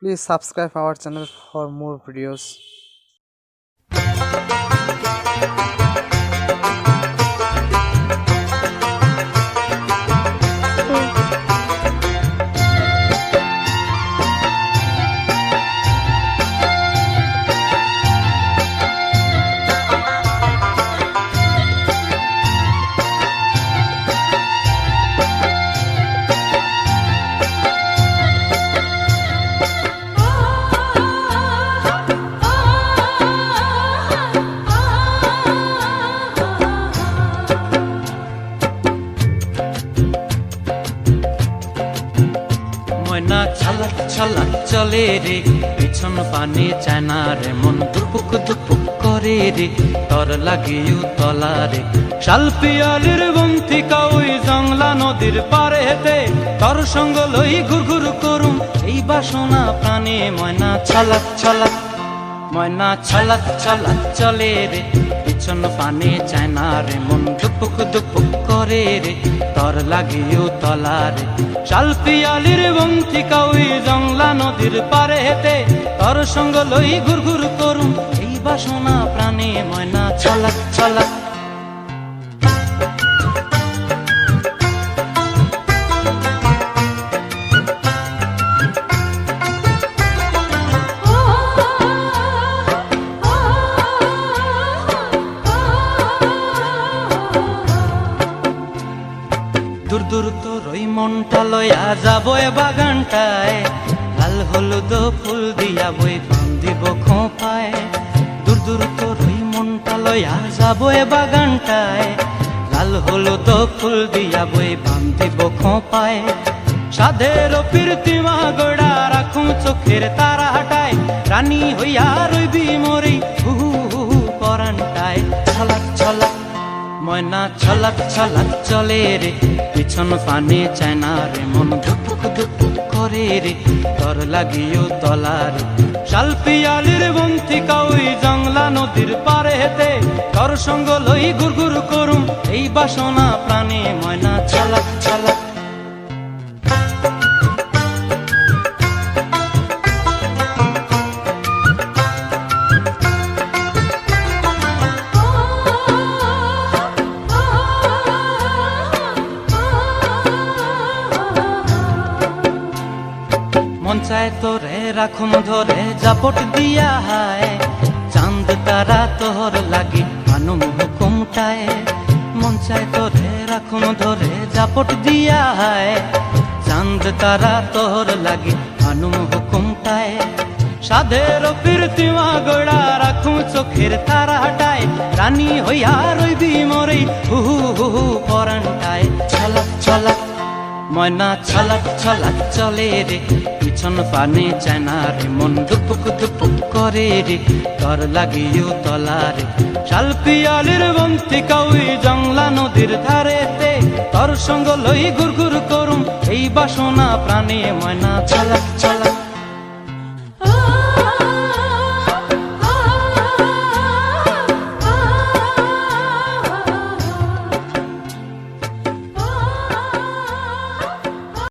Please subscribe our channel for more videos. ময়না ছালাক ছালাক চলে রে। পিছন পানে চায়না রে, মন দুপুক দুপুক করে রে। তর লাগিও তলা রে। শাল পিয়ালির বন্থিকা ওই জংলা নদীর পারে হেতে তর সঙ্গ লই ঘুর ঘুর করুম। এই বাসনা প্রাণে ময়না ছালাক ছালাক ময়না ছলাক ছলাক চলে রে। পিছন পানে চায়না রে, মন দুপুক দুপুক করে রে, তর লাগিও তলা চাল পিয়ালির বন্থিকা ওই জংলা নদীর পারে হেতে তর সঙ্গ লই ঘুর ঘুর করুম। এই বাসনা প্রাণে ময়না ছলাক ছলাক দূর তোর ওই মনটা লয়া যাব এ বাগানটায়। লাল হলুদ ফুল দিয়া বই বান্ধিব খোঁপায়। দূর দূর তোর ওই মনটা লয়া যাব এ বাগানটায়। লাল হলুদ ফুল দিয়া বই বান্ধিব খোঁপায়। সাধের প্রীতিমা গোড়া রাখুম চোখের তারা হাটায় রানী হইয়া রইবি মরি হু হু পরানটায়। ছলাক ছলাক, ময়না ছলাক ছলাক চলে রে। পিছন পানে চায়না রে মন। ধুক ধুক করে রে, তর লাগিও তলার শালপিয়ালির শাল পিয়ালির বন্থিকা ওই জংলা নদীর পারে হেতে তর সঙ্গ লই ঘুর ঘুর করুম, এই বাসনা প্রাণে ময়না চালাক ছলাক চায় তোরে, রাখুন ধরে, জাপট দিয়া হায়। চাঁদ, তারা তোর লাগি মানুম হুকুমটায়। মন চায় তোরে, রাখুন ধরে, জাপট দিয়া হায়। চাঁদ, তারা তোর লাগি মানুম হুকুমটায়। সাধের প্রীতিমা গোড়া রাখুন চোখের তারা হাটায় রানী হইয়া রইবি মরে ময়না ছলাক ছলাক চলে রে, পিছন পানে চায়না রে, মন দুপুক দুপুক করে রে তর লাগিও তলা রে। শাল পিয়ালির বন্তি কাউই জংলা নদীর ধারেতে, তর সঙ্গ লই ঘুর ঘুর করুম এই বাসনা প্রাণে ময়না ছলাক ছলাক